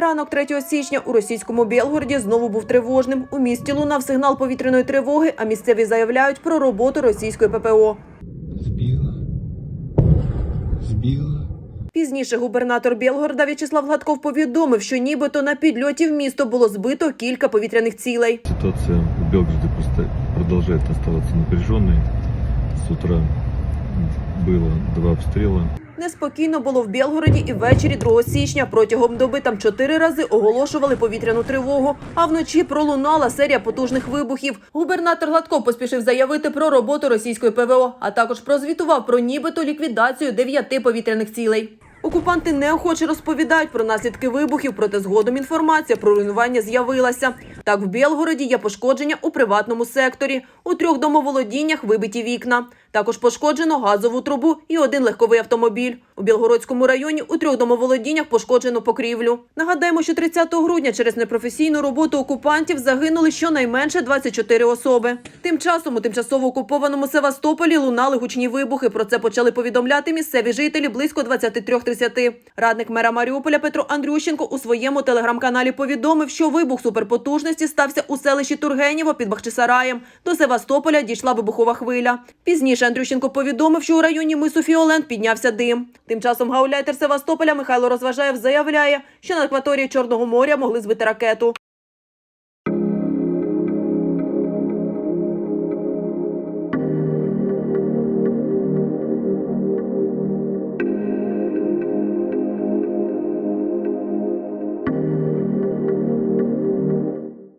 Ранок 3 січня у російському Білгороді знову був тривожним. У місті лунав сигнал повітряної тривоги, а місцеві заявляють про роботу російської ППО. Збила. Збила. Пізніше губернатор Білгорода В'ячеслав Гладков повідомив, що нібито на підльоті в місто було збито кілька повітряних цілей. Ситуация в Белгороде просто продолжает оставаться напряженной. С утра было два обстрела. Неспокійно було в Білгороді і ввечері 2 січня. Протягом доби там чотири рази оголошували повітряну тривогу, а вночі пролунала серія потужних вибухів. Губернатор Гладков поспішив заявити про роботу російської ПВО, а також прозвітував про нібито ліквідацію дев'яти повітряних цілей. Окупанти неохоче розповідають про наслідки вибухів, проте згодом інформація про руйнування з'явилася. Так, в Білгороді є пошкодження у приватному секторі. У трьох домоволодіннях вибиті вікна. Також пошкоджено газову трубу і один легковий автомобіль. У Білгородському районі у трьох домоволодіннях пошкоджено покрівлю. Нагадаємо, що 30 грудня через непрофесійну роботу окупантів загинули щонайменше 24 особи. Тим часом у тимчасово окупованому Севастополі лунали гучні вибухи. Про це почали повідомляти місцеві жителі близько 23.30. Радник мера Маріуполя Петро Андрющенко у своєму телеграм-каналі повідомив, що вибух суперпотужності стався у селищі Тургенєво під Бахчисараєм. До Севастополя дійшла вибухова хвиля. Пізніше Андрющенко повідомив, що у районі мису Фіолент піднявся дим. Тим часом гауляйтер Севастополя Михайло Розважаєв заявляє, що на акваторії Чорного моря могли збити ракету.